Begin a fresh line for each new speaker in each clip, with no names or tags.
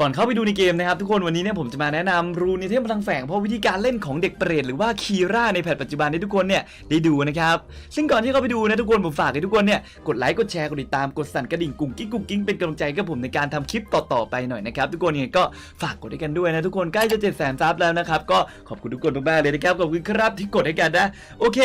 ก่อนเข้าไปดูในเกมนะครับทุกคนวันนี้เนี่ยผมจะมาแนะนำรูนในเทพพลังแฝงเพราะวิธีการเล่นของเด็กเปรตหรือว่าคีร่าในแพทปัจจุบันที่ทุกคนเนี่ยได้ดูนะครับซึ่งก่อนที่เข้าไปดูนะทุกคนผมฝากให้ทุกคนเนี่ยกดไลค์กดแชร์กดติดตามกดสั่นกระดิ่งกุ่งกิ๊งกุ่งกิ๊งเป็นกำลังใจกับผมในการทำคลิปต่อๆไปหน่อยนะครับทุกคนยังไงก็ฝากกดให้กันด้วยนะทุกคนใกล้จะ7 0 0 0 0ซับแล้วนะครับก็ขอบคุณทุกคนมากๆเลยนะครับขอบคุณครับที่กดให้กันนะโอเค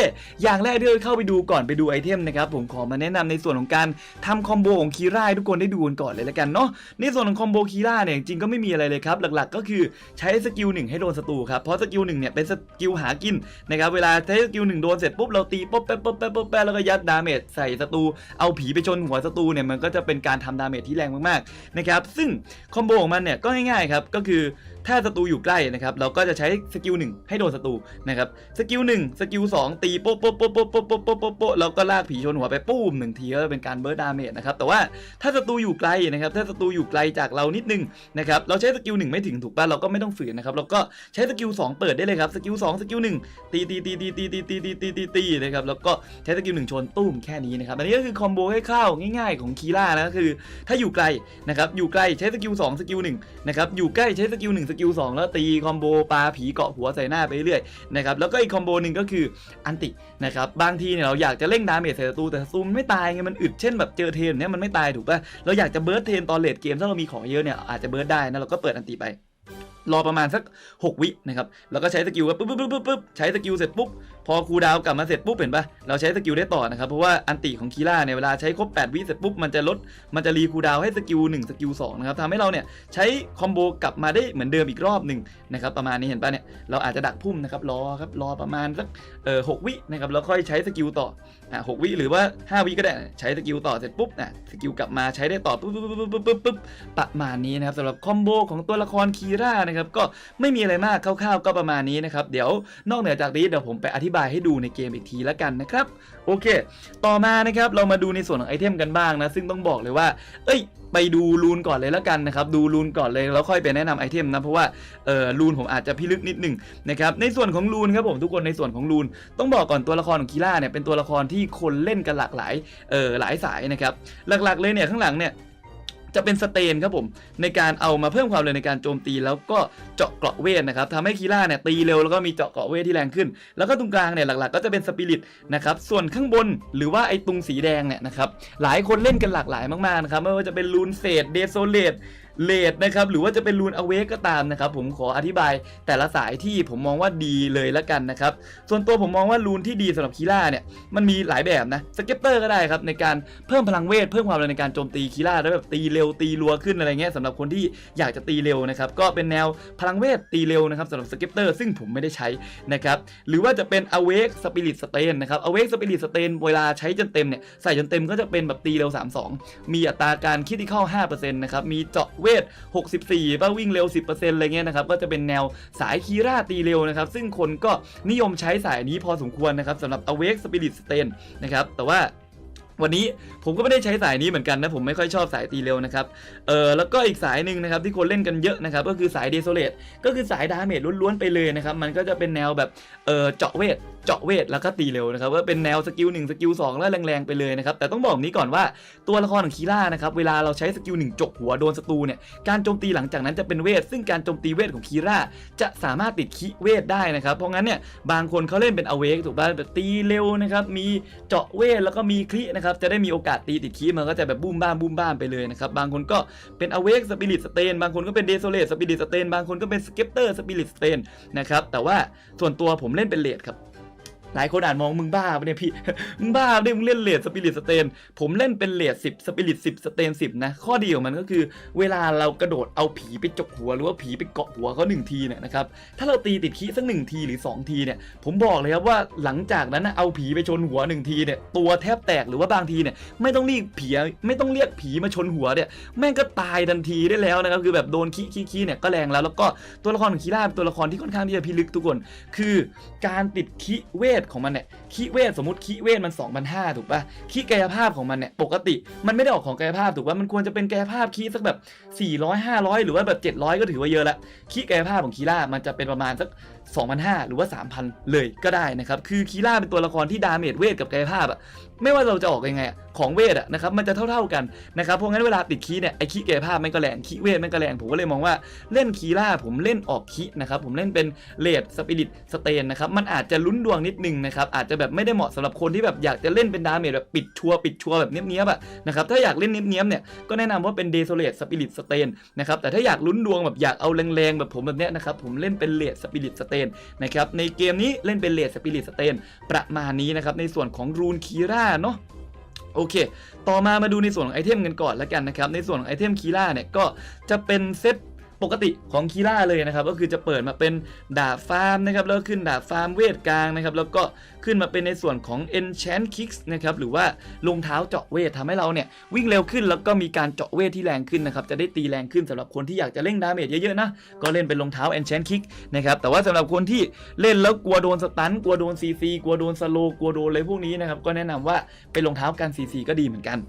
อย่างแรกที่เข้าไปดูก่อนไปดูไอเทมนะครับผมขอมาแนะนำในส่วนของการทำคอมโบของคีร่าให้ทุกคนได้ดูกันก่อนเลยละกันเนาะในส่วนของคอมโบคีร่าเนี่ยจริง ๆ ก็ไม่มีอะไรเลยครับ หลักๆ ก็คือใช้สกิลหนึ่งให้โดนศัตรูครับ เพราะสกิลหนึ่งเนี่ยเป็นสกิลหากินนะครับ เวลาใช้สกิลหนึ่งโดนเสร็จปุ๊บเราตีปุ๊บแป๊บปุ๊บแป๊บปุ๊บแป๊บแล้วก็ยัดดาเมจใส่ศัตรู เอาผีไปชนหัวศัตรูเนี่ยมันก็จะเป็นการทำดาเมจที่แรงมากๆนะครับ ซึ่งคอมโบของมันเนี่ยก็ง่ายๆครับ ก็คือ ถ้าศัตรูอยู่ใกล้นะครับเราก็จะใช้สกิลหนึ่งให้โดนศัตรูนะครับสกิลหนึ่งสกิลสองตีโป๊ะโป๊ะโป๊ะโป๊ะโป๊ะโป๊ะโป๊ะโป๊ะโป๊ะแล้วก็ลากผีชนหัวไปปุ้มหนึ่งทีก็เป็นการเบิร์ดดาเมจนะครับแต่ว่าถ้าศัตรูอยู่ไกลนะครับถ้าศัตรูอยู่ไกลจากเรานิดนึงนะครับเราใช้สกิลหนึ่งไม่ถึงถูกป่ะเราก็ไม่ต้องฝืนนะครับเราก็ใช้สกิลสองเปิดได้เลยครับสกิลสองสกิลหนึ่งตีตีตีตีตีตีตีตีตีตีตีนะครับแล้วก็ใช้สกิลหนึ่งชนตุ้มแค่นี้นะครับอันนี้ก็คือคอมโบให้เข้าวๆง่ายๆของคีร่านะคือ ถ้าอยู่ไกลนะครับอยู่ใกลใช้สกิล2สกิล1นะครับอยู่ใกล้ใช้สกิล1สกิล2แล้วตีคอมโบปลาผีเกาะหัวใส่หน้าไปเรื่อยนะครับแล้วก็อีกคอมโบหนึ่งก็คืออันตินะครับบางทีเนี่ยเราอยากจะเร่งดาเมจใส่ศัตรูแต่ศัตรูมันไม่ตายไงมันอึดเช่นแบบเจอเทนเนี่ยมันไม่ตายถูกป่ะเราอยากจะเบิร์ดเทนตอนเลดเกมถ้าเรามีของเยอะเนี่ยอาจจะเบิร์ดได้นะเราก็เปิดอันติไป รอประมาณสัก 6 วินะครับ แล้วก็ใช้สกิลปุ๊บปุ๊บปุ๊บปุ๊บปุ๊บใช้สกิลเสร็จปุ๊บ พอคูดาวกลับมาเสร็จปุ๊บเห็นปะเราใช้สกิลได้ต่อนะครับ เพราะว่าอันติของคีร่าเนี่ยเวลาใช้ครบ 8 วิเสร็จปุ๊บ มันจะลด มันจะรีคูดาวให้สกิล1สกิล2นะครับทำให้เราเนี่ยใช้คอมโบกลับมาได้เหมือนเดิมอีกรอบหนึ่งนะครับ ประมาณนี้เห็นปะเนี่ย เราอาจจะดักพุ่มนะครับ รอครับ รอประมาณสักเอ่อหกวินะครับ แล้วค่อยใช้สกิลต่อ อะหกวิหรือว่า 5 วิก็ได้ ใช้สกิลต่อเสร็จปุ๊บ อะ สกิลกลับมาใช้ได้ต่อปุ๊บปุ๊บปุ๊บปุ๊บปุ๊บประมาณนี้นะครับสำหรับคอมโบของตัวละครคีร่านะครับก็ไม่มีอะไรมากคร่าวๆ ก็ประมาณนี้นะครับเดี๋ยวนอกเหนือจากนี้เดี๋ยวผมไปอธิบายให้ดูในเกมอีกทีละกันนะครับโอเค ต่อมานะครับเรามาดูในส่วนของไอเทมกันบ้างนะซึ่งต้องบอกเลยว่า เอ้ยไปดูรูนก่อนเลยแล้วกันนะครับดูรูนก่อนเลยแล้วค่อยไปแนะนำไอเทมนะเพราะว่าเออรูนผมอาจจะพิลึกนิดหนึ่งนะครับในส่วนของรูนครับผมทุกคนในส่วนของรูนต้องบอกก่อนตัวละครของคีร่าเนี่ยเป็นตัวละครที่คนเล่นกันหลากหลายเออหลายสายนะครับหลักๆเลยเนี่ยข้างหลังเนี่ย จะเป็นสเตนครับผมในการเอามาเพิ่มความเร็วในการโจมตีแล้วก็เจาะเกราะเวทนะครับทำให้คีร่าเนี่ยตีเร็วแล้วก็มีเจาะเกราะเวทที่แรงขึ้น แล้วก็ตรงกลางเนี่ยหลักๆ ก็จะเป็นสปิริตนะครับส่วนข้างบนหรือว่าไอ้ตรงสีแดงเนี่ยนะครับหลายคนเล่นกันหลากหลายมากๆนะครับไม่ว่าจะเป็นลูนเศษเดโซเลต เลดนะครับหรือว่าจะเป็นรูนอเวกก็ตามนะครับผมขออธิบายแต่ละสายที่ผมมองว่าดีเลยละกันนะครับส่วนตัวผมมองว่ารูนที่ดีสำหรับคีร่าเนี่ยมันมีหลายแบบนะสเก็ปเตอร์ก็ได้ครับในการเพิ่มพลังเวทเพิ่มความเร็วในการโจมตีคีร่าแล้วแบบตีเร็วตีรัวขึ้นอะไรเงี้ยสำหรับคนที่อยากจะตีเร็วนะครับก็เป็นแนวพลังเวทตีเร็วนะครับสำหรับสเก็ปเตอร์ซึ่งผมไม่ได้ใช้นะครับหรือว่าจะเป็นอเวกสปิริตสเตนนะครับอเวกสปิริตสเตนเวลาใช้จนเต็มเนี่ยใส่จนเต็มก็จะเป็นแบบตีเร็ว 32 มีอัตราการคิดที่เข้า5%นะครับมีเจาะเวท 64ป่ะวิ่งเร็ว 10%อะไรเงี้ยนะครับก็จะเป็นแนวสายคีร่าตีเร็วนะครับซึ่งคนก็นิยมใช้สายนี้พอสมควรนะครับสำหรับ Awake Spirit Stain นะครับแต่ว่าวันนี้ผมก็ไม่ได้ใช้สายนี้เหมือนกันนะ ผมไม่ค่อยชอบสายตีเร็วนะครับ เออแล้วก็อีกสายหนึ่งนะครับที่คนเล่นกันเยอะนะครับ ก็คือสายเดโซเลตก็คือสายดาเมจล้วนๆไปเลยนะครับ มันก็จะเป็นแนวแบบเออเจาะเวท เจาะเวทแล้วก็ตีเร็วนะครับว่าเป็นแนวสกิล1สกิล2แล้วแรงๆไปเลยนะครับแต่ต้องบอกนี้ก่อนว่าตัวละครของคีร่านะครับเวลาเราใช้สกิล1จกหัวโดนศัตรูเนี่ยการโจมตีหลังจากนั้นจะเป็นเวท ซึ่งการโจมตีเวทของคีร่าจะสามารถติดคิเวทได้นะครับเพราะงั้นเนี่ยบางคนเขาเล่นเป็นอเวกถูกป่ะแบบตีเร็วนะครับมีเจาะเวทแล้วก็มีคลินะครับจะได้มีโอกาสตีติดคีมันก็จะแบบบูมบ้ามบูมบ้ามไปเลยนะครับบางคนก็เป็นอเวกสปิริตสเตนบางคนก็เป็นเดโซเลตสปิริตสเตนบางคนก็เป็นสเก็ปเตอร์สปิริตสเตนนะครับแต่ว่าส่วนตัวผมเล่นเป็นเลดครับ หลายคนอาจมองมึงบ้าปะเนี่ยพี่ มึงบ้าเนี่ยมึงเล่นเลดสปิริตสเตน ผมเล่นเป็นเลด10สปิริต10สเตน10นะ ข้อดีของมันก็คือ เวลาเรากระโดดเอาผีไปจกหัว หรือว่าผีไปเกาะหัวเขาหนึ่งทีเนี่ยนะครับ ถ้าเราตีติดขี้สักหนึ่งทีหรือสองทีเนี่ย ผมบอกเลยครับว่าหลังจากนั้นนะเอาผีไปชนหัวหนึ่งทีเนี่ย ตัวแทบแตกหรือว่าบางทีเนี่ยไม่ต้องเรียกผีไม่ต้องเรียกผีมาชนหัวเนี่ยแม่งก็ตายทันทีได้แล้วนะครับคือแบบโดนขี้ขี้ขี้เนี่ยก็แรงแล้วแล้วก็ตัวละครของคีร่าเป็นตัวละครที่ค่อนข้างที่จะพิลึกทุกคน คือการติดคิเวทของมันเนี่ยคิเวทสมมติคิเวทมัน2,500ถูกปะคิกายภาพของมันเนี่ยปกติมันไม่ได้ออกของกายภาพถูกปะมันควรจะเป็นกายภาพคิสักแบบ 400 500 หรือว่าแบบ 700 ก็ถือว่าเยอะละคิกายภาพของคีร่ามันจะเป็นประมาณสัก2,500 หรือว่า 3,000 เลยก็ได้นะครับ คือคีร่าเป็นตัวละครที่ดาเมจเวทกับกายภาพอะไม่ว่าเราจะออกยังไงอะของเวทนะครับมันจะเท่า ๆกันนะครับเพราะงั้นเวลาติดคีเนี่ยไอคีย์กยภาพมันก็แรงคีเวทมันก็แรงผมก็เลยมองว่าเล่นคีล่าผมเล่นออกคีนะครับผมเล่นเป็นเลดสปิริตสเตนนะครับมันอาจจะลุ้นดวงนิดนึงนะครับอาจจะแบบไม่ได้เหมาะสำหรับคนที่แบบอยากจะเล่นเป็นดาเมจแบบปิดชัวร์ปิดชัวร์แบบเนี้ยบๆอะนะครับถ้าอยากเล่นเนี้ยบๆเนี่ยก็แนะนำว่าเป็นเดโซเลตสปิริตสเตนนะครับแต่ถ้าอยากลุ้นดวงแบบอยากเอาแรงๆแบบผมแบบเนี้ยนะครับผมเล่นเป็นเลดสปิริตสเตนนะครับในเกมนี้เล่นเป็นเลดสปิริตสเตนประมาณนี้นะครับในส่วนของรูนคีร่าเนาะ โอเค ต่อมามาดูในส่วนของไอเทมกันก่อนแล้วกันนะครับ ในส่วนของไอเทมคีล่าเนี่ยก็จะเป็นเซต ปกติของคีล่าเลยนะครับก็คือจะเปิดมาเป็นดาบฟาร์มนะครับแล้วขึ้นดาบฟาร์มเวทกลางนะครับแล้วก็ขึ้นมาเป็นในส่วนของ enchant kicks นะครับหรือว่ารองเท้าเจาะเวททำให้เราเนี่ยวิ่งเร็วขึ้นแล้วก็มีการเจาะเวทที่แรงขึ้นนะครับจะได้ตีแรงขึ้นสำหรับคนที่อยากจะเล่นดาเมจเยอะๆนะก็เล่นเป็นรองเท้า enchant kick นะครับแต่ว่าสำหรับคนที่เล่นแล้วกลัวโดนสตันกลัวโดนซีซีกลัวโดนสโลกลัวโดนอะไรพวกนี้นะครับก็แนะนำว่าเป็นรองเท้ากันซีซีก็ดีเหมือนกัน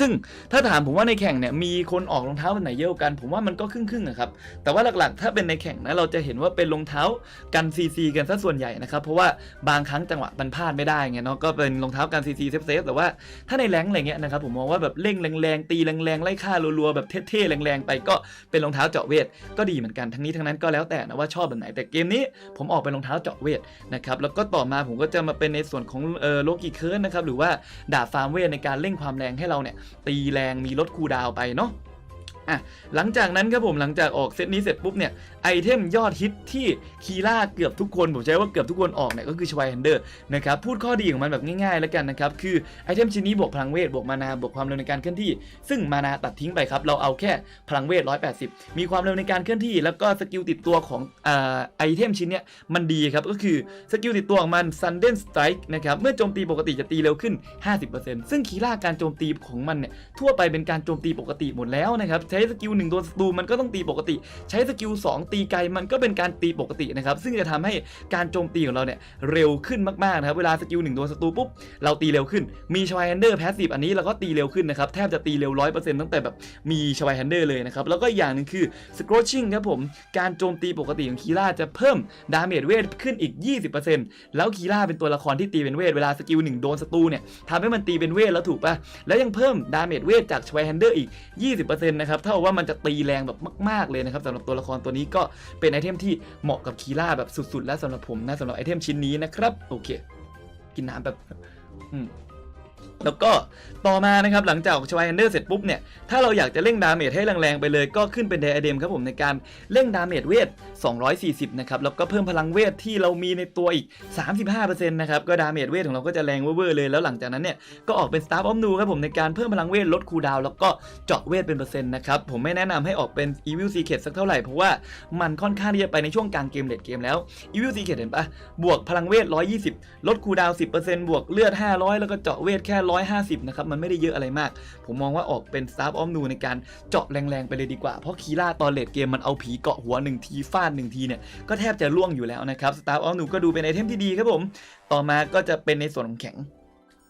ซึ่งถ้าถามผมว่าในแข่งเนี่ยมีคนออกรองเท้าแบบไหนเยอะกว่ากัน ผมว่ามันก็ครึ่งๆอะครับแต่ว่าหลักๆ ถ้าเป็นในแข่งนะเราจะเห็นว่าเป็นรองเท้ากันซีซีกันซะส่วนใหญ่นะครับเพราะว่าบางครั้งจังหวะมันพลาดไม่ได้ไงเนาะก็เป็นรองเท้ากันซีซีเซฟๆแต่ว่าถ้าในแรงอะไรเงี้ยนะครับผมมองว่าแบบเร่งแรงๆตีแรงๆไล่ฆ่ารัวๆแบบเท่ๆแรงๆไปก็เป็นรองเท้าเจาะเวทก็ดีเหมือนกันทั้งนี้ทั้งนั้นก็แล้วแต่นะว่าชอบแบบไหนแต่เกมนี้ผมออกเป็นรองเท้าเจาะเวทนะครับแล้วก็ต่อมาผมก็จะมาเป็นในส่วนของเออโลกิเคิร์นนะครับหรือว่าดาบฟาร์มเวทในการเร่งความแรงให้เราเนี่ยตีแรงมีลดคูดาวไปเนาะ อะหลังจากนั้นครับผมหลังจากออกเซตนี้เสร็จปุ๊บเนี่ยไอเทมยอดฮิตที่คีล่าเกือบทุกคนผมใช้ว่าเกือบทุกคนออกเนี่ยก็คือชวายแฮนเดอร์นะครับพูดข้อดีของมันแบบง่ายๆแล้วกันนะครับคือไอเทมชิ้นนี้บวกพลังเวทบวกมานาบวกความเร็วในการเคลื่อนที่ ซึ่งมานาตัดทิ้งไปครับเราเอาแค่พลังเวท 180 มีความเร็วในการเคลื่อนที่ แล้วก็สกิลติดตัวของอไอเทมชิ้นเนี้ยมันดีครับก็คือสกิลติดตัวของมัน Sudden Strike นะครับเมื่อโจมตีปกติจะตีเร็วขึ้น 50%ซึ่งคีล่าการโจมตีของมันเนี่ยทั่วไปเป็นการโจมตีปกติหมดแล้วนะครับใช้ช้สกิลหนึ่งโดนศัตรูมันก็ต้องตีปกติ ใช้สกิล2ตีไกลมันก็เป็นการตีปกตินะครับซึ่งจะทำให้การโจมตีของเราเนี่ยเร็วขึ้นมากๆนะครับเวลาสกิลหนึ่งโดนศัตรูปุ๊บเราตีเร็วขึ้นมีชวายแฮนเดอร์แพสซีฟอันนี้เราก็ตีเร็วขึ้นนะครับแทบจะตีเร็ว100%ตั้งแต่แบบมีชวายแฮนเดอร์เลยนะครับแล้วก็อีกอย่างหนึ่งคือสโครชิ่งครับผมการโจมตีปกติของคีล่าจะเพิ่มดาเมจเวทขึ้นอีก 20%แล้วคีล่าเป็นตัวละครที่ตีเป็นเวทเวลาสกิลหนึ่งโดนศัตรูเนี่ยทำให้มันตีเป็นเวทแล้วถูกปะแล้วยังเพิ่มดาเมจเวทจากชวายแฮนเดอร์อีก 20%นะครับท่าว่ามันจะตีแรงแบบมาก ๆเลยนะครับสำหรับตัวละครตัวนี้ก็เป็นไอเทมที่เหมาะกับคีล่าแบบสุดๆ และสำหรับผมนะสำหรับไอเทมชิ้นนี้นะครับโอเค กินน้ำแบบ อืม แล้วก็ต่อมานะครับหลังจากออกชวายแฮนเดอร์เสร็จปุ๊บเนี่ยถ้าเราอยากจะเร่งดาเมจให้แรงๆไปเลย ก็ขึ้นเป็นไดอะเดมครับผมในการเร่งดาเมจเวท 240 นะครับ แล้วก็เพิ่มพลังเวทที่เรามีในตัวอีก 35%นะครับ ก็ดาเมจเวทของเราก็จะแรงเวอร์เลยแล้วหลังจากนั้นเนี่ยก็ออกเป็น Star of Nu ครับผมในการเพิ่มพลังเวทลดคูลดาวแล้วก็เจาะเวทเป็นเปอร์เซ็นต์นะครับผมไม่แนะนำให้ออกเป็น Evil Secret สักเท่าไหร่เพราะว่ามันค่อนข้างที่จะไปในช่วงกลางเกมเลดเกมแล้ว Evil Secret เห็นปะบวกพลังเวท 120 ลดคูลดาว 10%บวกเลือด 500 แล้วก็เจาะเวทแค่150 นะครับ มันไม่ได้เยอะอะไรมาก ผมมองว่าออกเป็น Star of Nu ในการเจาะแรงๆไปเลยดีกว่า เพราะคีล่าตอนเลดเกมมันเอาผีเกาะหัวหนึ่งทีฟาดหนึ่งทีเนี่ย ก็แทบจะล่วงอยู่แล้วนะครับ Star of Nu ก็ดูเป็นไอเทมที่ดีครับผม ต่อมาก็จะเป็นในส่วนของแข็ง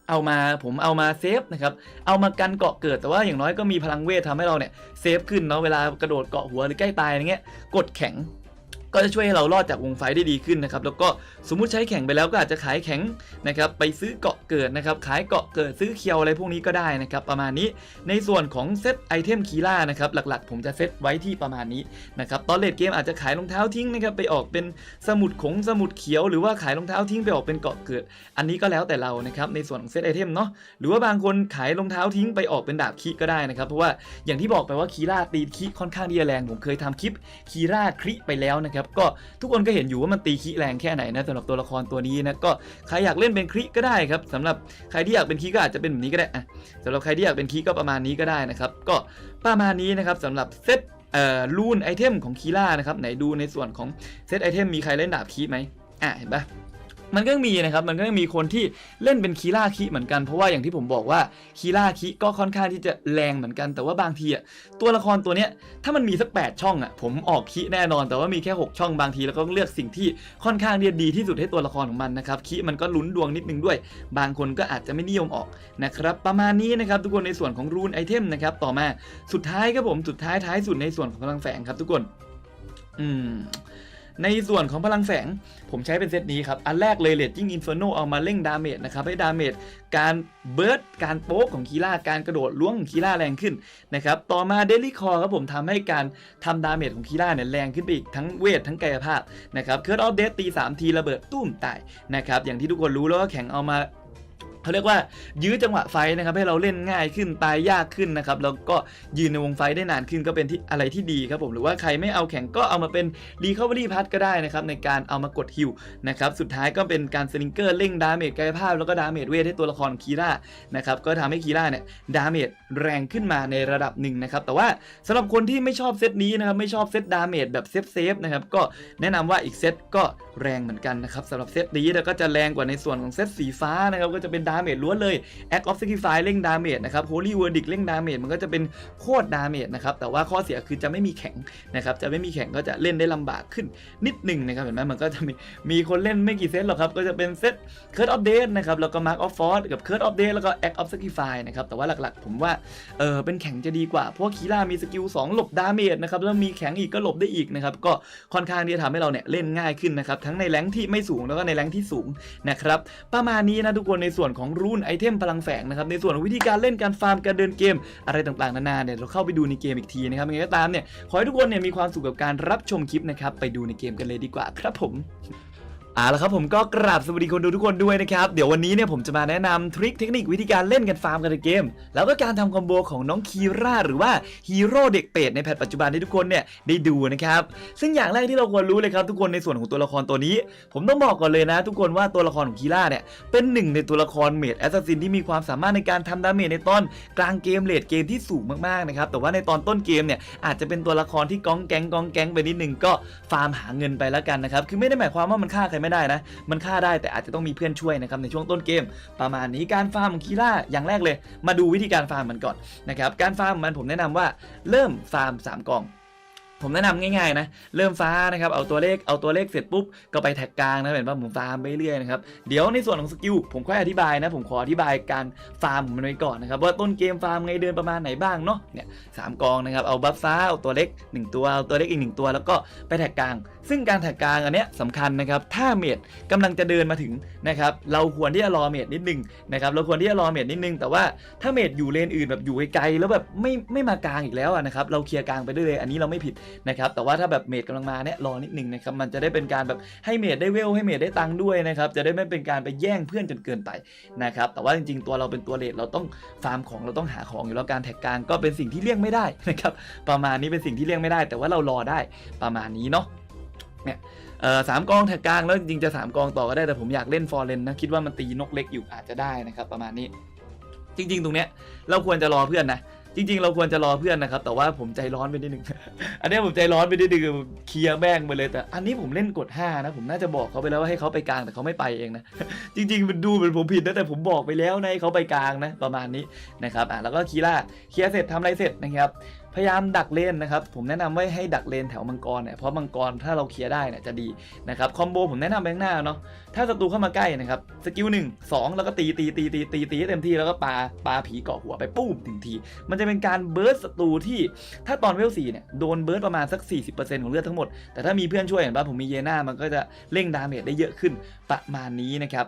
เอามาผมเอามาเซฟนะครับ เอามากันเกาะเกิดแต่ว่าอย่างน้อยก็มีพลังเวททำให้เราเนี่ยเซฟขึ้นเนาะเวลากระโดดเกาะหัวหรือใกล้ตายอะไรเงี้ยกดแข็ง ก็จะช่วยให้เรารอดจากวงไฟได้ดีขึ้นนะครับแล้วก็สมมุติใช้แข่งไปแล้วก็อาจจะขายแข็งนะครับไปซื้อเกาะเกิดนะครับขายเกาะเกิดซื้อเคียวอะไรพวกนี้ก็ได้นะครับประมาณนี้ในส่วนของเซตไอเทมคีล่านะครับหลักๆ ผมจะเซตไว้ที่ประมาณนี้นะครับตอนเลดเกมอาจจะขายรองเท้าทิ้งนะครับไปออกเป็นสมุดขงสมุดเขียว หรือว่าขายรองเท้าทิ้งไปออกเป็นเกาะเกิด อันนี้ก็แล้วแต่เรานะครับในส่วนของเซตไอเทมเนาะหรือว่าบางคนขายรองเท้าทิ้งไปออกเป็นดาบคีก็ได้นะครับเพราะว่าอย่างที่บอกไปว่าคีล่าตีคีค่อนข้างที่จะแรงผมเคยทำคลิปคีล่าคริไปแล้วนะครับก็ทุกคนก็เห็นอยู่ว่ามันตีคีแรงแค่ไหนนะสำหรับตัวละครตัวนี้นะก็ใครอยากเล่นเป็นคริก็ได้ครับสำหรับใครที่อยากเป็นคีก็อาจจะเป็นแบบนี้ก็ได้อะสำหรับใครที่อยากเป็นคีก็ประมาณนี้ก็ได้นะครับก็ประมาณนี้นะครับสำหรับเซตเอ่อรูนไอเทมของคีล่านะครับไหนดูในส่วนของเซตไอเทมมีใครเล่นดาบคีไหมอะเห็นปะ มันก็มีนะครับ มันก็ยังมีคนที่เล่นเป็นคีล่าคิเหมือนกัน เพราะว่าอย่างที่ผมบอกว่าคีล่าคิก็ค่อนข้างที่จะแรงเหมือนกัน แต่ว่าบางทีอะตัวละครตัวเนี้ยถ้ามันมีสัก 8 ช่องอะผมออกคิแน่นอน แต่ว่ามีแค่ 6 ช่องบางทีแล้วก็ต้องเลือกสิ่งที่ค่อนข้างที่จะดีที่สุดให้ตัวละครของมันนะครับคิมันก็ลุ้นดวงนิดนึงด้วย บางคนก็อาจจะไม่นิยมออกนะครับประมาณนี้นะครับทุกคนในส่วนของรูนไอเทมนะครับต่อมาสุดท้ายครับผมสุดท้ายท้ายสุดในส่วนของพลังแฝงครับทุกคน อืม ในส่วนของพลังแสง ผมใช้เป็นเซตนี้ครับ อันแรกเลยเลดจิ้งอินเฟอร์โนเอามาเร่งดาเมจนะครับ ให้ดาเมจการเบิร์ดการโป๊กของคีล่าการกระโดดล้วงของคีล่าแรงขึ้นนะครับ ต่อมาเดลี่คอร์ครับผมทำให้การทำดาเมจของคีล่าเนี่ยแรงขึ้นไปอีกทั้งเวททั้งกายภาพนะครับเคิร์ดออฟเดตตี3ทีระเบิดตุ้มตายนะครับอย่างที่ทุกคนรู้แล้วว่าแข่งเอามา เขาเรียกว่ายื้อจังหวะไฟนะครับให้เราเล่นง่ายขึ้นตายยากขึ้นนะครับแล้วก็ยืนในวงไฟได้นานขึ้นก็เป็นที่อะไรที่ดีครับผมหรือว่าใครไม่เอาแข่งก็เอามาเป็น Recovery p a t ก็ได้นะครับในการเอามากดฮิวนะครับสุดท้ายก็เป็นการสลิงเกอร์เร่งดาเมจกายภาพ แล้วก็ดาเมจเวทให้ตัวละครคีร่านะครับก็ทำให้คีร่าเนี่ยดาเมจแรงขึ้นมาในระดับหนึ่งนะครับแต่ว่าสำหรับคนที่ไม่ชอบเซตนี้นะครับไม่ชอบเซตดาเมจแบบเซฟเซฟนะครับก็แนะนำว่าอีกเซตก็แรงเหมือนกันนะครับสำหรับเซตนี้แล้วก็จะแรงกว่าในส่วนของเซตสีฟ้านะครับก็จะเป็นดาเมจล้วนเลย Act of Sacrifice เร่งดาเมจนะครับ Holy Verdict เร่งดาเมจมันก็จะเป็นโคตรดาเมจนะครับแต่ว่าข้อเสียคือจะไม่มีแข็งนะครับจะไม่มีแข็งก็จะเล่นได้ลำบากขึ้นนิดหนึ่งนะครับเห็นไหมมันก็จะมีมีคนเล่นไม่กี่เซตหรอกครับก็จะเป็นเซต Curse of Death นะครับแล้วก็ Mark of Force กับ Curse of Death แล้วก็ Act of Sacrifice นะครับแต่ว่าหลักๆ ผมว่าเออเป็นแข็งจะดีกว่าเพราะคีร่ามีสกิล2หลบดาเมจนะครับแล้วมีแข็งอีกก็หลบได้อีกนะครับก็ค่อนข้างที่จะทำให้เราเนี่ยเล่นง่ายขึ้นนะครับทั้งในแรงที่ไม่สูงแล้วก็ในแรงที่สูงนะครับประมาณนี้นะทุกคนในส่วนของรูนไอเทมพลังแฝงนะครับในส่วนของวิธีการเล่นการฟาร์มการเดินเกม อะไรต่างๆนานาเนี่ยเราเข้าไปดูในเกมอีกทีนะครับยังไงก็ตามเนี่ยขอให้ทุกคนเนี่ยมีความสุขกับการรับชมคลิปนะครับไปดูในเกมกันเลยดีกว่าครับผม เอาละครับผมก็กราบสวัสดีคนดูทุกคนด้วยนะครับ เดี๋ยววันนี้เนี่ยผมจะมาแนะนำทริคเทคนิควิธีการเล่นกันฟาร์มกันในเกม แล้วก็การทำคอมโบของน้องคีร่าหรือว่าฮีโร่เด็กเป็ดในแพทปัจจุบันที่ทุกคนเนี่ยได้ดูนะครับ ซึ่งอย่างแรกที่เราควรรู้เลยครับทุกคนในส่วนของตัวละครตัวนี้ ผมต้องบอกก่อนเลยนะ ทุกคนว่าตัวละครของคีร่าเนี่ยเป็นหนึ่งในตัวละครเมดแอสซัสซินที่มีความสามารถในการทำดาเมจในตอนกลางเกมเลดเกมที่สูงมากๆนะครับแต่ว่าในตอนต้นเกมเนี่ยอาจจะเป็นตัวละครที่ก้องแก๊งก้องแก๊งไปนิดนึงก็ฟาร์มหาเงินไปแล้วกันนะครับคือไม่ได้หมายความว่ามันฆ่าใครไม่ได้นะ มันฆ่าได้แต่อาจจะต้องมีเพื่อนช่วยนะครับในช่วงต้นเกม ประมาณนี้การฟาร์มของคีร่าอย่างแรกเลย มาดูวิธีการฟาร์มมันก่อนนะครับการฟาร์มมันผมแนะนำว่าเริ่มฟาร์ม 3กล่อง ผมแนะนำง่ายๆนะเริ่มฟ้านะครับเอาตัวเลขเอาตัวเลขเสร็จปุ๊บก็ไปแท็กกลางนะเห็นป่ะผมฟาร์มไปเรื่อยนะครับเดี๋ยวในส่วนของสกิลผมค่อยอธิบายนะผมขออธิบายการฟาร์มมันไว้ก่อนนะครับว่าต้นเกมฟาร์มไงเดินประมาณไหนบ้างเนาะเนี่ยสามกองนะครับเอาบัฟฟ้าเอาตัวเล็กหนึ่งตัวเอาตัวเล็กอีกหนึ่งตัว แล้วก็ไปแท็กกลาง ซึ่งการแท็กกลางอันเนี้ยสำคัญนะครับถ้าเมดกำลังจะเดินมาถึงนะครับเราควรที่จะรอเมดนิดนึงนะครับเราควรที่จะรอเมดนิดนึง แต่ว่าถ้าเมดอยู่เลนอื่นแบบอยู่ไกลๆแล้วแบบไม่ไม่มากลางอีกแล้วนะครับเราเคลียร์กลางไปได้เลย อันนี้เราไม่ผิดนะครับแต่ว่าถ้าแบบเมดกำลังมาเนี่ยรอนิดนึงนะครับมันจะได้เป็นการแบบให้เมดได้เวลให้เมดได้ตังค์ด้วยนะครับจะได้ไม่เป็นการไปแย่งเพื่อนจนเกินไปนะครับแต่ว่าจริงๆ ตัวเราเป็นตัวเลดเราต้องฟาร์มของเราต้องหาของอยู่แล้วการแท็กกลางก็เป็นสิ่งที่เลี่ยงไม่ได้นะครับประมาณนี้เป็นสิ่งที่เลี่ยงไม่ได้ แต่ว่าเรารอได้ประมาณนี้เนาะเอ่อสามกองแท็กกลางแล้วจริงจะสามกองต่อก็ได้แต่ผมอยากเล่นฟอร์เรนนะคิดว่ามันตีนกเล็กอยู่อาจจะได้นะครับประมาณนี้ จริง ๆ ตรงเนี้ยเราควรจะรอเพื่อนนะ จริง ๆ เราควรจะรอเพื่อนนะครับ แต่ว่าผมใจร้อนไปนิดนึง อันนี้ผมใจร้อนไปนิดนึงเคลียร์แบ้งไปเลย แต่อันนี้ผมเล่นกด 5 นะ ผมน่าจะบอกเขาไปแล้วว่าให้เขาไปกลางแต่เขาไม่ไปเองนะ จริงๆมันดูเหมือนผมผิดนะแต่ผมบอกไปแล้วนะให้เขาไปกลางนะ ประมาณนี้นะครับอะแล้วก็คีร่าเคลียร์เสร็จทำอะไรเสร็จนะครับ พยายามดักเลนนะครับ ผมแนะนำว่าให้ดักเลนแถวมังกรเนี่ยเพราะมังกรถ้าเราเคลียร์ได้เนี่ยจะดีนะครับคอมโบผมแนะนำไปข้างหน้าเนาะถ้าศัตรูเข้ามาใกล้นะครับสกิลหนึ่งสองแล้วก็ตีตีตีตีตีตีให้เต็มที่แล้วก็ปาปาผีเกาะหัวไปปุ้มถึงที มันจะเป็นการเบิร์สศัตรูที่ถ้าตอนเวลสี่เนี่ยโดนเบิร์สประมาณสัก 40%ของเลือดทั้งหมดแต่ถ้ามีเพื่อนช่วยเห็นป่ะผมมีเยน่ามันก็จะเร่งดาเมจได้เยอะขึ้น ประมาณนี้นะครับ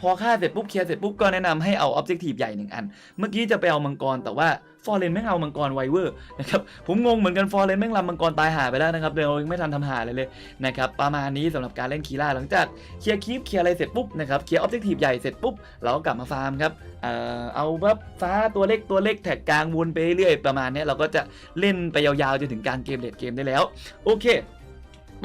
พอฆ่าเสร็จปุ๊บเคลียร์เสร็จปุ๊บก็แนะนำให้เอาออบเจกตีฟใหญ่หนึ่งอัน เมื่อกี้จะไปเอามังกรแต่ว่าฟอร์เรนแม่งเอามังกรไวเวอร์นะครับผมงงเหมือนกันฟอร์เรนแม่งลำมังกรตายหายไปแล้วนะครับเดี๋ยวยังไม่ทันทำหาเลยเลยนะครับประมาณนี้สำหรับการเล่นคีร่าหลังจากเคลียร์คีปเคลียร์อะไรเสร็จปุ๊บนะครับเคลียร์ออบเจกตีฟใหญ่เสร็จปุ๊บเราก็กลับมาฟาร์มครับเอ่อเอาแบบฟ้าตัวเล็กตัวเล็กแท็กกลางวนไปเรื่อยประมาณนี้เราก็จะเล่นไปยาวๆจนถึงการเกมเลดเกมได้แล้วโอเค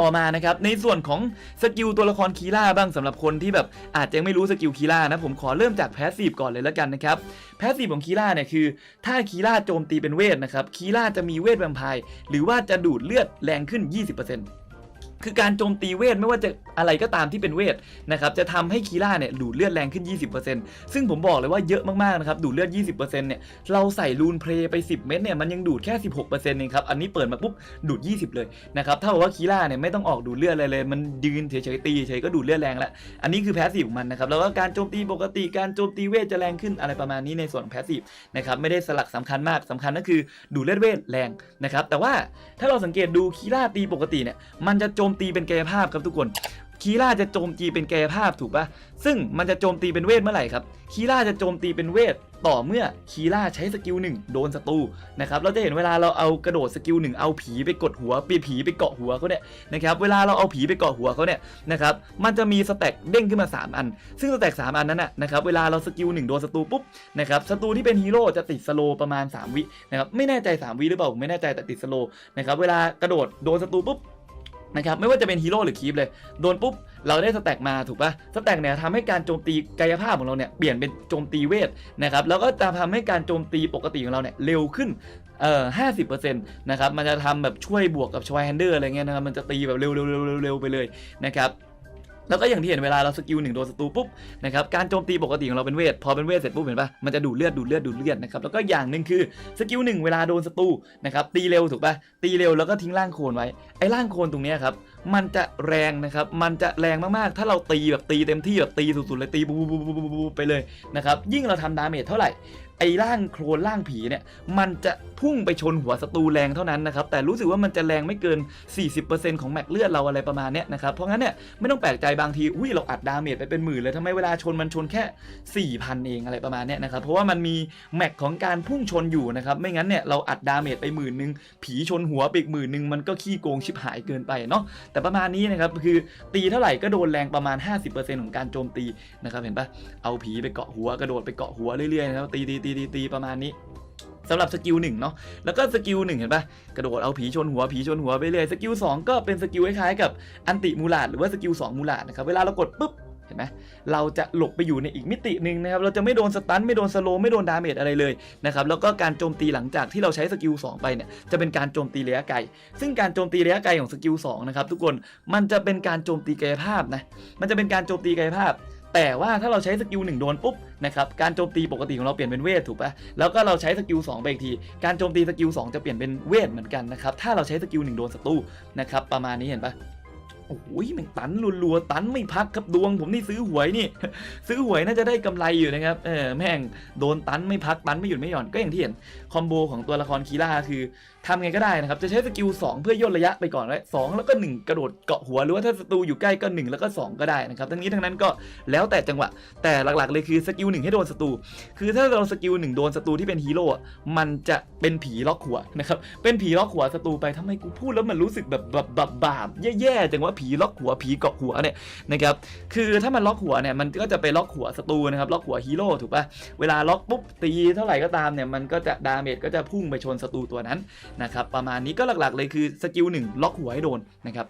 ต่อมานะครับในส่วนของสกิลตัวละครคีล่าบ้างสำหรับคนที่แบบอาจจะยังไม่รู้สกิลคีล่านะผมขอเริ่มจากแพสซีฟก่อนเลยแล้วกันนะครับแพสซีฟของคีล่าเนี่ยคือถ้าคีล่าโจมตีเป็นเวทนะครับคีล่าจะมีเวทแวมไพร์หรือว่าจะดูดเลือดแรงขึ้น 20% คือการโจมตีเวทไม่ว่าจะอะไรก็ตามที่เป็นเวทนะครับจะทำให้คีล่าเนี่ยดูดเลือดแรงขึ้น 20%ซึ่งผมบอกเลยว่าเยอะมากๆนะครับดูดเลือด 20%เนี่ยเราใส่รูนเพลย์ไป 10 เม็ดเนี่ยมันยังดูดแค่ 16%เองครับอันนี้เปิดมาปุ๊บดูด 20 เลยนะครับถ้าบอกว่าคีล่าเนี่ยไม่ต้องออกดูดเลือดอะไรเลย มันยืนเฉยๆตีเฉยก็ดูดเลือดแรงล้วอันนี้คือแพสซีฟของมันนะครับแล้วก็การโจมตีปกติการโจมตีเวทจะแรงขึ้นอะไรประมาณนี้ในส่วนของแพสซีฟนะครับไม่ได้สลักสำคัญมากสำคัญก็คือดูดเลือดเวทแรงนะครับแต่ว่าถ้าเราสังเกตดูคีล่าตีปกติเนี่ยมันจะโจมตีเป็นกายภาพครับทุกคนคีร่าจะโจมตีเป็นกายภาพถูกปะซึ่งมันจะโจมตีเป็นเวทเมื่อไหร่ครับคีร่าจะโจมตีเป็นเวทต่อเมื่อคีร่าใช้สกิลหนึ่งโดนศัตรูนะครับเราจะเห็นเวลาเราเอากระโดดสกิลหนึ่งเอาผีไปกดหัวปีผีไปเกาะหัวเขาเนี่ยนะครับเวลาเราเอาผีไปเกาะหัวเขาเนี่ยนะครับมันจะมีสแต็กเด้งขึ้นมา 3 อัน ซึ่งสแต็ก3อันนั้นนะนะครับเวลาเราสกิลหนึ่งโดนศัตรูปุ๊บนะครับศัตรูที่เป็นฮีโร่จะติดสโลประมาณ 3 วินะครับไม่แน่ใจ 3 วิหรือเปล่าผมไม่แน่ใจแต่ติดสโลนะครับเวลากระโดดโดนศัตรูปุ๊บ นะครับไม่ว่าจะเป็นฮีโร่หรือคีฟเลยโดนปุ๊บเราได้สแต็กมาถูกปะสแต็กเนี่ยทำให้การโจมตีกายภาพของเราเนี่ยเปลี่ยนเป็นโจมตีเวทนะครับแล้วก็จะทำให้การโจมตีปกติของเราเนี่ยเร็วขึ้นเอ่อห้าสิบเปอร์เซ็นต์นะครับมันจะทำแบบช่วยบวกกับชวยแฮนเดอร์อะไรเงี้ยนะครับมันจะตีแบบเร็วๆๆๆไปเลยนะครับ แล้วก็อย่างที่เห็นเวลาเราสกิลหนึ่งโดนศัตรูปุ๊บนะครับการโจมตีปกติของเราเป็นเวทพอเป็นเวทเสร็จปุ๊บเห็นปะมันจะดูดเลือดดูดเลือดดูดเลือดนะครับแล้วก็อย่างหนึ่งคือสกิลหนึ่งเวลาโดนศัตรูนะครับตีเร็วถูกปะตีเร็วแล้วก็ทิ้งร่างโคลนไว้ไอ้ร่างโคลนตรงนี้ครับ มันจะแรงนะครับ มันจะแรงมากๆ ถ้าเราตีแบบตีเต็มที่แบบตีสุดๆเลยตีบูบูบูบูบูไปเลยนะครับ ยิ่งเราทำดาเมจเท่าไหร่ ไอ้ร่างโครนร่างผีเนี่ย มันจะพุ่งไปชนหัวศัตรูแรงเท่านั้นนะครับ แต่รู้สึกว่ามันจะแรงไม่เกิน 40%ของแม็กเลือดเราอะไรประมาณเนี้ยนะครับ เพราะงั้นเนี่ยไม่ต้องแปลกใจบางที อุ้ยเราอัดดาเมจไปเป็นหมื่นเลยทำไมเวลาชนมันชนแค่ 4,000 เองอะไรประมาณเนี้ยนะครับ เพราะว่ามันมีแม็กของการพุ่งชนอยู่นะครับ ไม่งั้นเนี่ยเราอัดดาเมจไปหมื่นหนึ่งผีชนหัวไปอีกหมื่นหนึ่งมันก็ขี้โกงชิบหายเกินไปเนาะแต่ประมาณนี้นะครับคือตีเท่าไหร่ก็โดนแรงประมาณ 50%ของการโจมตีนะครับเห็นปะเอาผีไปเกาะหัวกระโดดไปเกาะหัวเรื่อยๆนะครับตีตีตีตีตีประมาณนี้สำหรับสกิลหนึ่งเนาะแล้วก็สกิลหนึ่งเห็นปะกระโดดเอาผีชนหัวผีชนหัวไปเรื่อยสกิลสองก็เป็นสกิลคล้ายๆกับอันติมูลาดหรือว่าสกิลสองมูลาดนะครับเวลาเรากดปุ๊บ เห็นไหมเราจะหลบไปอยู่ในอีกมิติหนึ่งนะครับ เราจะไม่โดนสตันไม่โดนสโลไม่โดนดาเมจอะไรเลยนะครับ แล้วก็การโจมตีหลังจากที่เราใช้สกิลสองไปเนี่ย จะเป็นการโจมตีระยะไกล ซึ่งการโจมตีระยะไกลของสกิล2นะครับทุกคน มันจะเป็นการโจมตีกายภาพนะ มันจะเป็นการโจมตีกายภาพ แต่ว่าถ้าเราใช้สกิล1โดนปุ๊บนะครับการโจมตีปกติของเราเปลี่ยนเป็นเวทถูกปะแล้วก็เราใช้สกิล2ไปอีกที การโจมตีสกิล2จะเปลี่ยนเป็นเวทเหมือนกันนะครับ ถ้าเราใช้สกิล1โดนศัตรูนะครับประมาณนี้เห็นปะ โอ้ยแมันตันรัวๆตันไม่พักครับดวง ผมนี่ซื้อหวยนี่ ซื้อหวยน่าจะได้กำไรอยู่นะครับเออแม่งโดนตันไม่พักตันไม่หยุดไม่หย่อนก็อย่างที่เห็นคอมโบของตัวละครคีร่าคือ ทำไงก็ได้นะครับ จะใช้สกิล2เพื่อย่นระยะไปก่อนไว้สองแล้วก็ 1 กระโดดเกาะหัว หรือว่าถ้าศัตรูอยู่ใกล้ก็ 1 แล้วก็ 2 ก็ได้นะครับ ทั้งนี้ทั้งนั้นก็แล้วแต่จังหวะ แต่หลักๆเลยคือสกิล1ให้โดนศัตรู คือถ้าเราสกิล1โดนศัตรูที่เป็นฮีโร่มันจะเป็นผีล็อกหัวนะครับ เป็นผีล็อกหัวศัตรูไปทำไมกูพูดแล้วมันรู้สึกแบบแบบแบบบาปแย่ๆจังว่าผีล็อกหัวผีเกาะหัวเนี่ยนะครับ คือถ้ามันล็อกหัวเนี่ยมันก็จะไปล็อกหัวศัตรูนะครับล็อกหัวฮีโร่ถูกปะเวลาล็อกปุ๊บตีเท่าไหร่ก็ตามเนี่ยมันก็จะดาเมจก็จะพุ่งไปชนศัตรูตัวนั้นนะครับประมาณนี้ก็หลักๆเลยคือสกิลหนึ่งล็อกหัวให้โดนนะครับ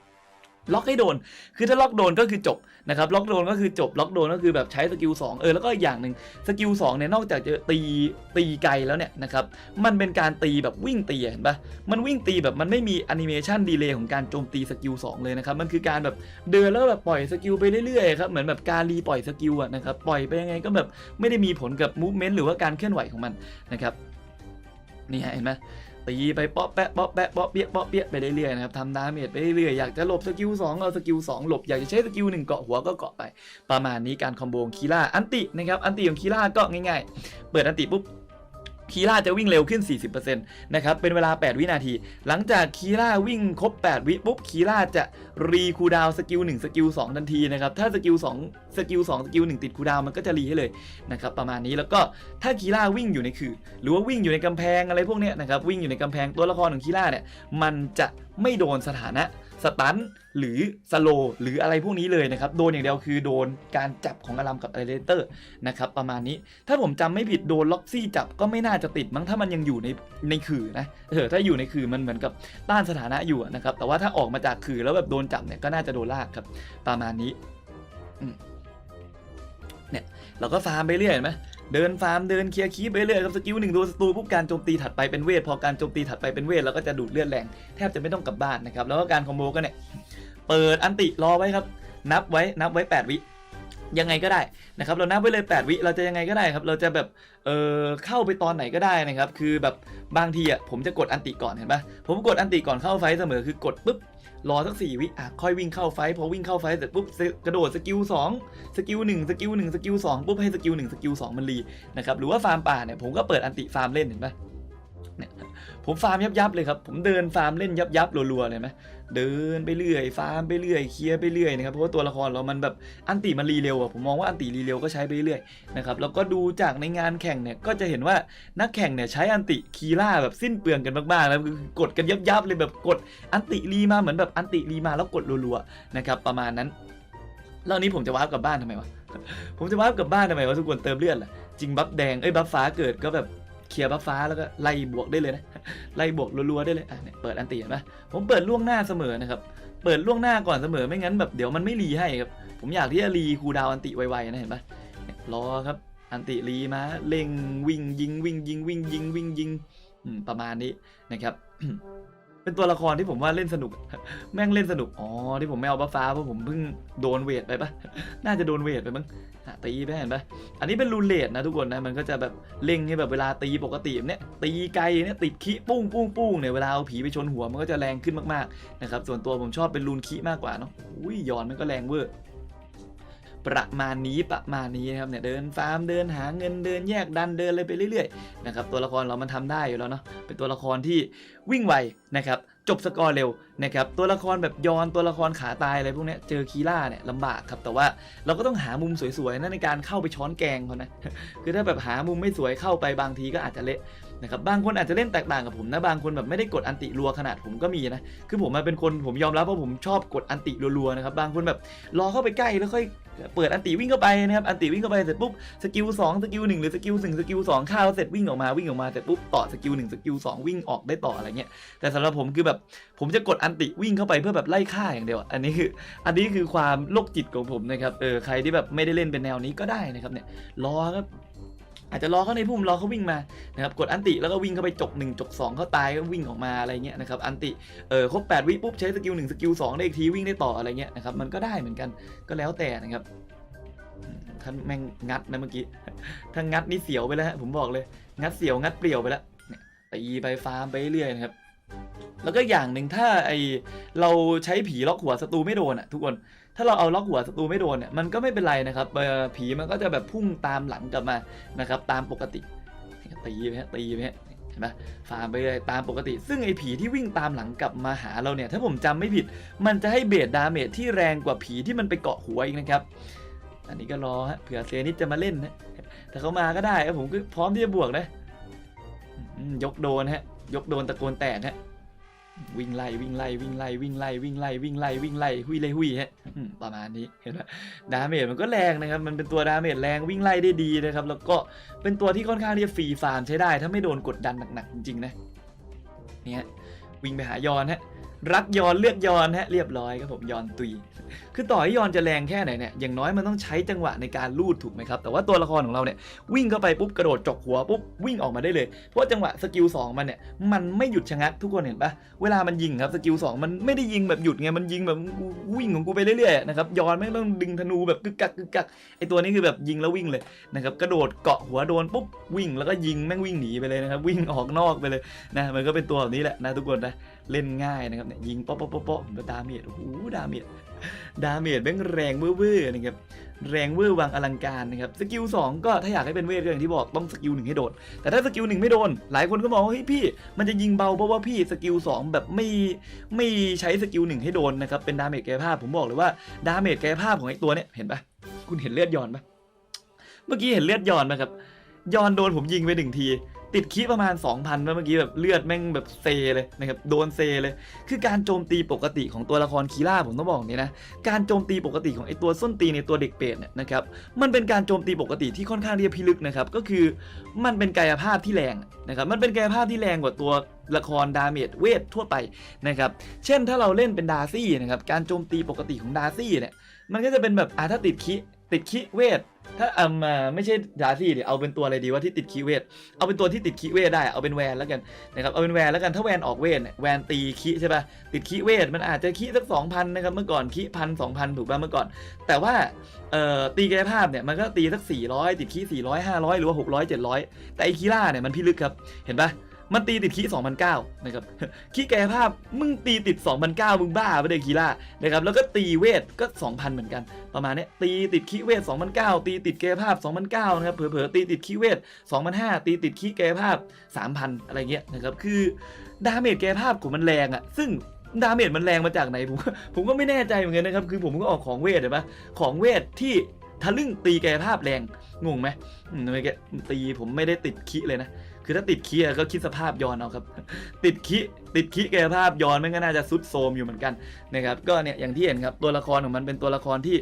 ล็อกให้โดน คือถ้าล็อกโดนก็คือจบนะครับ ล็อกโดนก็คือจบ ล็อกโดนก็คือแบบใช้สกิล2เออ แล้วก็อีกอย่างหนึ่งสกิล2เนี่ย นอกจากจะตีตีไกลแล้วเนี่ยนะครับ มันเป็นการตีแบบวิ่งตีเห็นปะมันวิ่งตีแบบมันไม่มีแอนิเมชันดีเลย์ของการโจมตีสกิล2เลยนะครับ มันคือการแบบเดินแล้วแบบปล่อยสกิลไปเรื่อยๆครับ เหมือนแบบการรีปล่อยสกิลอะนะครับ ปล่อยไปยังไงก็แบบไม่ได้มีผลกับมูฟเมนต์หรือว่าการเคลื่อนไหวของมันนะครับ นี่ฮะเห็นไหม ตีไปเปาะแปะเปาะแปะเปาะเปียะเปาะเปียะไปเรื่อยๆนะครับทำดาเมจไปเรื่อยๆอยากจะหลบสกิล2เอาสกิล2หลบอยากจะใช้สกิล1เกาะหัวก็เกาะไป ประมาณนี้การคอมโบของคีล่าอันตินะครับอันติของคีล่าก็ง่ายๆ เปิดอันติปุ๊บ คีร่าจะวิ่งเร็วขึ้น 40%นะครับเป็นเวลา 8 วินาที หลังจากคีร่าวิ่งครบ 8 วิปุ๊บคีร่าจะรีคูดาวสกิล1สกิล2ทันทีนะครับถ้าสกิล2สกิล2สกิล1ติดคูดาวมันก็จะรีให้เลยนะครับประมาณนี้แล้วก็ถ้าคีร่าวิ่งอยู่ในคือ หรือว่าวิ่งอยู่ในกำแพงอะไรพวกเนี้ยนะครับวิ่งอยู่ในกำแพงตัวละครของคีร่าเนี่ยมันจะ ไม่โดนสถานะสตันหรือสโลหรืออะไรพวกนี้เลยนะครับ โดนอย่างเดียวคือโดนการจับของอลัมกับไอเลเตอร์นะครับประมาณนี้ถ้าผมจำไม่ผิดโดนล็อกซี่จับก็ไม่น่าจะติดมั้งถ้ามันยังอยู่ในในขื่อนะเออถ้าอยู่ในขื่อมันเหมือนกับต้านสถานะอยู่นะครับแต่ว่าถ้าออกมาจากขื่อแล้วแบบโดนจับเนี่ยก็น่าจะโดนลากครับประมาณนี้เนี่ยเราก็ฟาร์มไปเรื่อยเห็นไหม เดินฟาร์มเดินเคลียร์คีบไปเรื่อยครับสกิลหนึ่งโดนศัตรูปุ๊บการโจมตีถัดไปเป็นเวทพอการโจมตีถัดไปเป็นเวทเราก็จะดูดเลือดแรงแทบจะไม่ต้องกลับบ้านนะครับแล้วก็การคอมโบก็เนี่ยเปิดอันติรอไว้ครับนับไว้นับไว้ 8 วิ ยังไงก็ได้นะครับเรานับไว้เลย 8 วิเราจะยังไงก็ได้ครับเราจะแบบเออเข้าไปตอนไหนก็ได้นะครับคือแบบบางทีอะผมจะกดอันติก่อนเห็นปะผมกดอันติก่อนเข้าไฟเสมอคือกดปุ๊บรอสักสี่วิอะค่อยวิ่งเข้าไฟพอวิ่งเข้าไฟเสร็จปุ๊บกระโดดสกิลสองสกิลหนึ่งสกิลหนึ่งสกิลสองปุ๊บให้สกิลหนึ่งสกิลสองมันรีนะครับหรือว่าฟาร์มป่าเนี่ยผมก็เปิดอันติฟาร์มเล่นเห็นปะเนี่ย ผมฟาร์มยับยับๆเลยครับ ผมเดินฟาร์มเล่นยับยับๆรัวๆเลยไหมเดินไปเรื่อยฟาร์มไปเรื่อยเคลียร์ไปเรื่อยนะครับเพราะว่าตัวละครเรามันแบบอันติมันรีเร็วอะผมมองว่าอันติรีเร็วก็ใช้ไปเรื่อยนะครับแล้วก็ดูจากในงานแข่งเนี่ยก็จะเห็นว่านักแข่งเนี่ยใช้อันติคีล่าแบบสิ้นเปลืองกันมากๆแล้วคือกดกันยับยับๆเลยแบบกดอันติรีมาเหมือนแบบอันติรีมาแล้วกดรัวๆนะครับประมาณนั้นแล้วนี้ผมจะวาร์ปกลับบ้านทำไมวะผมจะวาร์ปกลับบ้านทำไมวะทุกคนเติมเลือดล่ะจริงบัฟแดงเอ้ยบัฟฟ้าเกิดก็แบบเคลียร์บัฟฟ้าแล้วก็ไล่บวกได้เลยนะ ไล่บวกรัวๆได้เลยอะเนี่ยเปิดอันตีเห็นปะผมเปิดล่วงหน้าเสมอนะครับเปิดล่วงหน้าก่อนเสมอไม่งั้นแบบเดี๋ยวมันไม่รีให้ครับผมอยากที่จะรีคูดาวอันติไวๆนะเห็นปะเนี่ยรอครับอันติรีมาเล็งวิ่งยิงวิ่งยิงวิ่งยิงวิ่งยิงประมาณนี้นะครับ เป็นตัวละครที่ผมว่าเล่นสนุก แม่งเล่นสนุก อ๋อ ที่ผมไม่เอาบัฟฟ้าเพราะผมเพิ่งโดนเวทไปปะน่าจะโดนเวทไปมั้งตีไปเห็นปะอันนี้เป็นรูเลตนะทุกคนนะ มันก็จะแบบเล็งให้แบบเวลาตีปกติเนี้ยตีไกลเนี่ยติดขี้ปุ้งปุ้งปุ้งเนี่ย เวลาเอาผีไปชนหัวมันก็จะแรงขึ้นมากๆนะครับ ส่วนตัวผมชอบเป็นรูนขี้มากกว่าเนาะ อุ้ยย้อนมันก็แรงเวอร์ ประมาณนี้ประมาณนี้นะครับเนี่ยเดินฟาร์มเดินหาเงินเดินแยกดันเดินอะไรไปเรื่อยๆนะครับตัวละครเรามันทำได้อยู่แล้วเนาะเป็นตัวละครที่วิ่งไวนะครับจบสกอร์เร็วนะครับตัวละครแบบยอนตัวละครขาตายอะไรพวกนี้เจอคีล่าเนี่ยลำบากครับแต่ว่าเราก็ต้องหามุมสวยๆนะในการเข้าไปช้อนแกงเขานะคือถ้าแบบหามุมไม่สวยเข้าไปบางทีก็อาจจะเละ นะครับบางคนอาจจะเล่นแตกต่างกับผมนะบางคนแบบไม่ได้กดอันติรัวขนาดผมก็มีนะคือผมมาเป็นคนผมยอมรับว่าผมชอบกดอันติรัวๆนะครับบางคนแบบรอเข้าไปใกล้แล้วค่อยเปิดอันติวิ่งเข้าไปนะครับอันติวิ่งเข้าไปเสร็จปุ๊บสกิลสองสกิลหนึ่งหรือสกิลหนึ่งสกิลสองข้าวเสร็จวิ่งออกมาวิ่งออกมาเสร็จปุ๊บต่อสกิลหนึ่งสกิลสองวิ่งออกได้ต่ออะไรเงี้ยแต่สำหรับผมคือแบบผมจะกดอันติวิ่งเข้าไปเพื่อแบบไล่ฆ่าอย่างเดียวอะอันนี้คืออันนี้คือความโรคจิตของผมนะครับเออใครที่แบบไม่ได้เล่นเป็นแนวนี้ก็ได้นะครับเนี่ยรอครับ อาจจะรอเขาในพุ่มรอเขาวิ่งมานะครับกดอันติแล้วก็วิ่งเข้าไปจกหนึ่งจกสองเขาตายก็วิ่งออกมาอะไรเงี้ยนะครับอันติเออครบ8วิปุ๊บใช้สกิลหนึ่งสกิลสองได้อีกทีวิ่งได้ต่ออะไรเงี้ยนะครับมันก็ได้เหมือนกันก็แล้วแต่นะครับท่านแม่งงัดนะเมื่อกี้ถ้างัดนี่เสียวไปแล้วฮะผมบอกเลย งัดเสียวงัดเปลี่ยวไปแล้วเนี่ยตีไปฟาร์มไปเรื่อยนะครับแล้วก็อย่างหนึ่งถ้าไอเราใช้ผีล็อกหัวศัตรูไม่โดนอะทุกคน ถ้าเราเอาล็อกหัวศัตรูไม่โดนเนี่ยมันก็ไม่เป็นไรนะครับผีมันก็จะแบบพุ่งตามหลังกลับมานะครับตามปกติตีไปฮะตีไปฮะเห็นไหมฟาร์มไปเลยตามปกติ ซึ่งไอ้ผีที่วิ่งตามหลังกลับมาหาเราเนี่ย ถ้าผมจำไม่ผิด มันจะให้เบสดาเมจที่แรงกว่าผีที่มันไปเกาะหัวอีกนะครับ อันนี้ก็รอฮะเผื่อเซนิสจะมาเล่นนะแต่เขามาก็ได้ครับผมก็พร้อมที่จะบวกนะยกโดนฮะ ยกโดนตะโกนแตกฮะ วิ่งไล่วิ่งไล่วิ่งไล่วิ่งไล่วิ่งไล่วิ่งไล่วิ่งไล่หุยเลยหุยฮะประมาณนี้เห็นไหมดาเมจมันก็แรงนะครับ มันเป็นตัวดาเมจแรงวิ่งไล่ได้ดีนะครับ แล้วก็เป็นตัวที่ค่อนข้างที่จะฟรีฟาร์มใช้ได้ ถ้าไม่โดนกดดันหนักๆจริงๆนะเนี่ยวิ่งไปหายอนฮะ รักยอนเลือกยอนฮะเรียบร้อยครับผมยอนตุย คือต่อให้ยอนจะแรงแค่ไหนเนี่ยอย่างน้อยมันต้องใช้จังหวะในการลูดถูกไหมครับแต่ว่าตัวละครของเราเนี่ยวิ่งเข้าไปปุ๊บกระโดดจกหัวปุ๊บวิ่งออกมาได้เลย เพราะจังหวะสกิลสองมันเนี่ยมันไม่หยุดชะงักทุกคนเห็นปะเวลามันยิงครับสกิลสองมันไม่ได้ยิงแบบหยุดไงมันยิงแบบวิ่งของกูไปเรื่อยๆนะครับยอนไม่ต้องดึงธนูแบบกึกกักกึกกักไอตัวนี้คือแบบยิงแล้ววิ่งเลยนะครับกระโดดเกาะหัวโดนปุ๊บวิ่งแล้วก็ยิงแม่งวิ่งหนีไปเลยนะครับวิ่งออกนอกไปเลยนะมันก็เป็นตัวแบบนี้แหละนะทุกคนนะ เล่นง่ายนะครับเนี่ยยิงป๊อปป๊อปป๊อปดาเมจโอ้โหดาเมจดาเมจแม่งแรงเวอร์ๆนะครับแรงเวอร์วังอลังการนะครับสกิล2ก็ถ้าอยากให้เป็นเวทก็อย่างที่บอกต้องสกิลหนึ่งให้โดนแต่ถ้าสกิลหนึ่งไม่โดน หลายคนก็มองว่าเฮ้ยพี่ มันจะยิงเบาเพราะว่าพี่สกิล2แบบไม่ไม่ใช้สกิลหนึ่งให้โดนนะครับเป็นดาเมจกายภาพผมบอกเลยว่าดาเมจกายภาพของไอ้ตัวเนี้ยเห็นปะคุณเห็นเลือดย้อนปะเมื่อกี้เห็นเลือดย้อนปะครับย้อนโดนผมยิงไปหนึ่งที ติดคีประมาณ 2,000เมื่อกี้แบบเลือดแม่งแบบเซเลยนะครับโดนเซเลย คือการโจมตีปกติของตัวละครคีล่าผมต้องบอกนี้นะการโจมตีปกติของไอตัวส้นตีนในตัวเด็กเป็ดเนี่ยนะครับมันเป็นการโจมตีปกติที่ค่อนข้างที่จะพิลึกนะครับก็คือมันเป็นกายภาพที่แรงนะครับมันเป็นกายภาพที่แรงกว่าตัวละครดาเมจเวททั่วไปนะครับเช่นถ้าเราเล่นเป็นดาร์ซี่นะครับการโจมตีปกติของดาร์ซี่เนี่ยมันก็จะเป็นแบบอ่าถ้าติดคิ ติดคิเวท ถ้าอ่ามาไม่ใช่ดาซี่เดี๋ยวเอาเป็นตัวอะไรดีว่าที่ติดคีเวท เอาเป็นตัวที่ติดคีเวทได้ เอาเป็นแวนแล้วกันนะครับ เอาเป็นแวนแล้วกัน ถ้าแวนออกเวทแวนตีคีใช่ป่ะ ติดคีเวทมันอาจจะคีสักสองพันนะครับ เมื่อก่อนคีพันสองพันถูกป่ะเมื่อก่อน แต่ว่าตีกายภาพเนี่ยมันก็ตีสัก 400 ติดคี400 500 หรือว่า600 700 แต่ไอคีล่าเนี่ยมันพิลึกครับ เห็นป่ะ มันตีติดคี2009นะครับคีกายภาพมึงตีติด 2009 มึงบ้าไปเลยคีล่านะครับแล้วก็ตีเวทก็ 2,000 เหมือนกัน ประมาณนี้ตีติดคีเวท2009 ตีติดกายภาพ 2009 นะครับเผลอๆตีติดคีเวท2005 ตีติดคีกายภาพ 3,000 อะไรเงี้ยนะครับคือดาเมจกายภาพของมันแรงอะซึ่งดาเมจมันแรงมาจากไหนผมก็ผมก็ไม่แน่ใจเหมือนกันนะครับคือผมก็ออกของเวทเห็นปะของเวทที่ทะลึ่งตีกายภาพแรงงงไหมทำไมแกตีผมไม่ได้ติดคีเลยนะ คือถ้าติดคีอะก็คิดสภาพย้อนเอาครับ ติดคีติดคีกายภาพย้อนมันก็น่าจะซุดโซมอยู่เหมือนกันนะครับ ก็เนี่ยอย่างที่เห็นครับตัวละครของมันเป็นตัวละครที่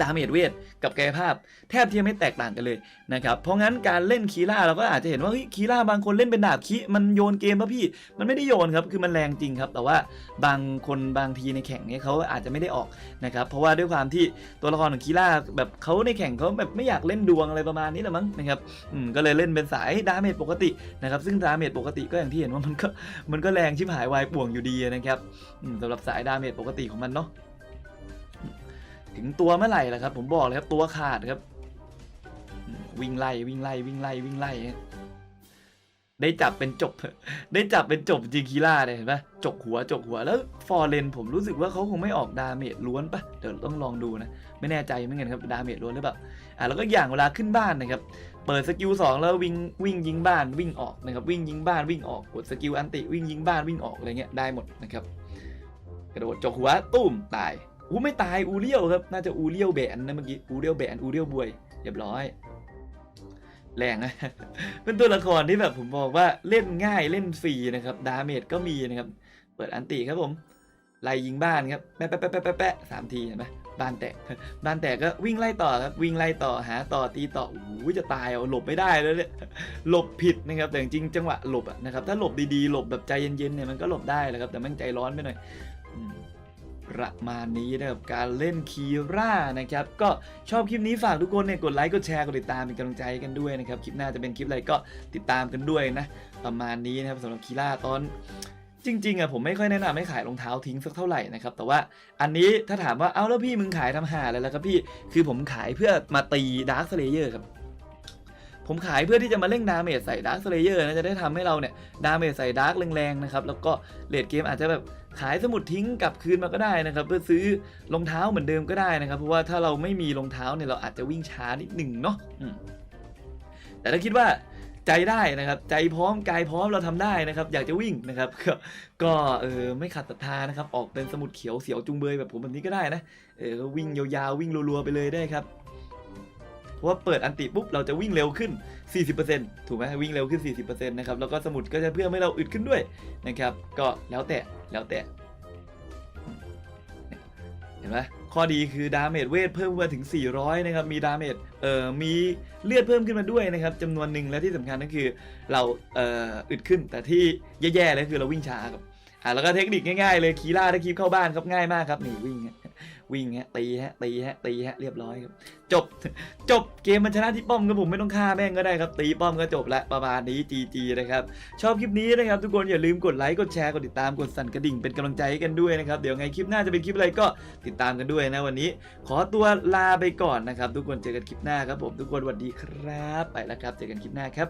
ดาเมจเวทกับกายภาพ แทบที่จะไม่แตกต่างกันเลยนะครับเพราะงั้นการเล่นคีล่าเราก็อาจจะเห็นว่าคีล่าบางคนเล่นเป็นดาบคีมันโยนเกมป่ะพี่ มันไม่ได้โยนครับคือมันแรงจริงครับ แต่ว่าบางคนบางทีในแข่งเนี้ยเขาอาจจะไม่ได้ออกนะครับเพราะว่าด้วยความที่ตัวละครของคีล่าแบบเขาในแข่งเขาแบบไม่อยากเล่นดวงอะไรประมาณนี้ละมั้งนะครับอืมก็เลยเล่นเป็นสายดาเมจปกตินะครับซึ่งดาเมจปกติก็อย่างที่เห็นว่ามันก็มันก็แรงชิบหายวายป่วงอยู่ดีนะครับสำหรับสายดาเมจปกติของมันเนาะ ถึงตัวเมื่อไหร่ล่ะครับ ผมบอกเลยครับตัวขาดครับ วิ่งไล่วิ่งไล่วิ่งไล่วิ่งไล่ได้จับเป็นจบ ได้จับเป็นจบจิงคีล่าเลยเห็นปะจกหัวจกหัวแล้วฟอร์เรนผมรู้สึกว่าเขาคงไม่ออกดาเมจล้วนปะเดี๋ยวต้องลองดูนะ ไม่แน่ใจเหมือนกันครับดาเมจล้วนหรือเปล่าอะแล้วก็อย่างเวลาขึ้นบ้านนะครับ เปิดสกิลสองแล้ววิ่งวิ่งยิงบ้านวิ่งออกนะครับ วิ่งยิงบ้านวิ่งออกกดสกิลอันติวิ่งยิงบ้านวิ่งออกอะไรเงี้ยได้หมดนะครับ กระโดดจกหัวตุ้มตาย อู้ไม่ตายอูเลียวครับ น่าจะอูเลียวแบนนะเมื่อกี้อูเลียวแบนอูเลียวบวยเรียบร้อย แรงนะ เป็นตัวละครที่แบบผมบอกว่าเล่นง่ายเล่นฟรีนะครับ ดาเมจก็มีนะครับ เปิดอันติครับผมไล่ยิงบ้านครับแปะแปะแปะแปะแปะแปะสามทีเห็นไหมบ้านแตกบ้านแตกก็วิ่งไล่ต่อครับวิ่งไล่ต่อหาต่อตีต่อโอ้จะตายเอาหลบไม่ได้แล้วเนี่ยหลบผิดนะครับแต่จริงจังหวะหลบอะนะครับถ้าหลบดีๆหลบแบบใจเย็นๆเนี่ยมันก็หลบได้แหละครับแต่มันใจร้อนไปหน่อยอื ประมาณนี้นะครับการเล่นคีร่านะครับก็ชอบคลิปนี้ฝากทุกคนเนี่ยกดไลค์กดแชร์กดติดตามเป็นกำลังใจกันด้วยนะครับคลิปหน้าจะเป็นคลิปอะไรก็ติดตามกันด้วยนะประมาณนี้นะครับสำหรับคีร่าตอนจริงๆอะผมไม่ค่อยแนะนำให้ขายรองเท้าทิ้งสักเท่าไหร่นะครับแต่ว่าอันนี้ถ้าถามว่าเอาแล้วพี่มึงขายทำหาอะไรแล้วครับพี่คือผมขายเพื่อมาตีดาร์คเลเยอร์ครับผมขายเพื่อที่จะมาเล่งดาเมจใส่ดาร์คเลเยอร์นะจะได้ทำให้เราเนี่ยดาเมจใส่ดาร์คแรงๆนะครับแล้วก็เลดเกมอาจจะแบบ ขายสมุดทิ้งกลับคืนมาก็ได้นะครับ เพื่อซื้อรองเท้าเหมือนเดิมก็ได้นะครับ เพราะว่าถ้าเราไม่มีรองเท้าเนี่ยเราอาจจะวิ่งช้านิดหนึ่งเนาะแต่ถ้าคิดว่าใจได้นะครับใจพร้อมกายพร้อมเราทำได้นะครับ อยากจะวิ่งนะครับก็เออไม่ขัดศรัทธานะครับ ออกเป็นสมุดเขียวเสียวจุงเบยแบบผมแบบนี้ก็ได้นะเออวิ่งยาวๆวิ่งรัวๆไปเลยได้ครับ เพราะว่าเปิดอันติปุ๊บเราจะวิ่งเร็วขึ้น 40%ถูกไหมวิ่งเร็วขึ้น 40%นะครับแล้วก็สมุดก็จะเพื่อให้เราอึดขึ้นด้วยนะครับ ก็แล้วแต่แล้วแต่เห็นไหมข้อดีคือดาเมจเวทเพิ่มมาถึง 400 นะครับ มีดาเมจ เอ่อ มีเลือดเพิ่มขึ้นมาด้วยนะครับจำนวนหนึ่งและที่สำคัญก็คือเรา เอ่อ อึดขึ้น แต่ที่แย่ๆเลยคือเราวิ่งช้าครับ อ่าแล้วก็เทคนิคง่ายๆเลยคีล่าถ้าคีบเข้าบ้านครับง่ายมากครับ นี่วิ่ง วิ่งฮะตีฮะตีฮะตีฮะเรียบร้อยครับจบจบเกมมันชนะที่ป้อมครับผมไม่ต้องฆ่าแม่งก็ได้ครับ ตีป้อมก็จบละประมาณนี้ GG นะครับชอบคลิปนี้นะครับ ทุกคนอย่าลืมกดไลค์กดแชร์กดติดตามกดสั่นกระดิ่งเป็นกำลังใจให้กันด้วยนะครับเดี๋ยวไงคลิปหน้าจะเป็นคลิปอะไรก็ติดตามกันด้วยนะวันนี้ ขอตัวลาไปก่อนนะครับ ทุกคนเจอกันคลิปหน้าครับผมทุกคนสวัสดีครับ ไปแล้วครับ เจอกันคลิปหน้าครับ